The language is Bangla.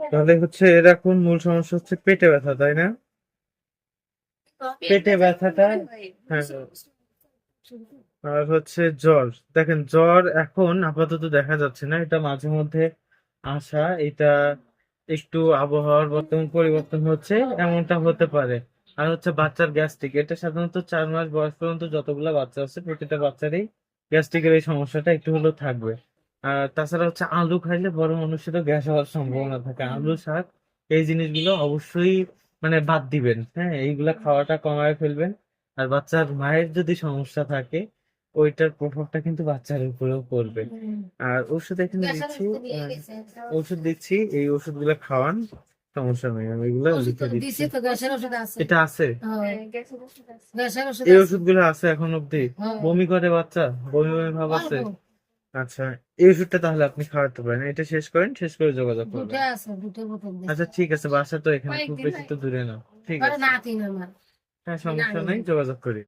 তাহলে হচ্ছে এর এখন মূল সমস্যা হচ্ছে পেটে ব্যথা, তাই না? পেটে ব্যথাটা হ্যাঁ আর হচ্ছে জ্বর, দেখেন জ্বর এখন আপাতত দেখা যাচ্ছে না, এটা মাঝে মধ্যে আসা, এটা একটু আবহাওয়ার বর্তমান পরিবর্তন হচ্ছে, এমনটা হতে পারে। আর হচ্ছে বাচ্চার গ্যাস্ট্রিক, এটা সাধারণত চার মাস বয়স পর্যন্ত যতগুলো বাচ্চা আছে, প্রতিটা বাচ্চারই গ্যাস্ট্রিকের এই সমস্যাটা একটু হলেও থাকবে। আর তাছাড়া হচ্ছে আলু খাইলে বড় মানুষেরও গ্যাস হওয়ার সম্ভাবনা থাকে। আলু শাক এই জিনিসগুলো অবশ্যই মানে বাদ দিবেন হ্যাঁ? এইগুলা খাওয়াটা কমায় ফেলবেন। আর বাচ্চার মায়ের যদি সমস্যা থাকে ওইটার প্রভাবটা কিন্তু বাচ্চার উপরেও পড়বে। আর ওষুধ এখানে দিচ্ছি ওষুধ দিচ্ছি এই ওষুধ ওষুধগুলো খাওয়ান সমস্যা নেই আমি এগুলো লিখে দিচ্ছি। এটা আছে? হ্যাঁ, গ্যাসের ওষুধ এই আছে। ওষুধগুলো আছে এখন অব্দি। বমি করে বাচ্চা? বমি বমি ভাব আছে? আচ্ছা এই ওষুধটা তাহলে আপনি খাওয়াতে পারেন। এটা শেষ করেন শেষ করে যোগাযোগ করবেন। দুটো আছে দুটো বোতল। আচ্ছা ঠিক আছে বাসা তো এখানে খুব বেশি তো দূরে না। ঠিক আছে। না তিন আমার। হ্যাঁ সমস্যা নেই যোগাযোগ করি।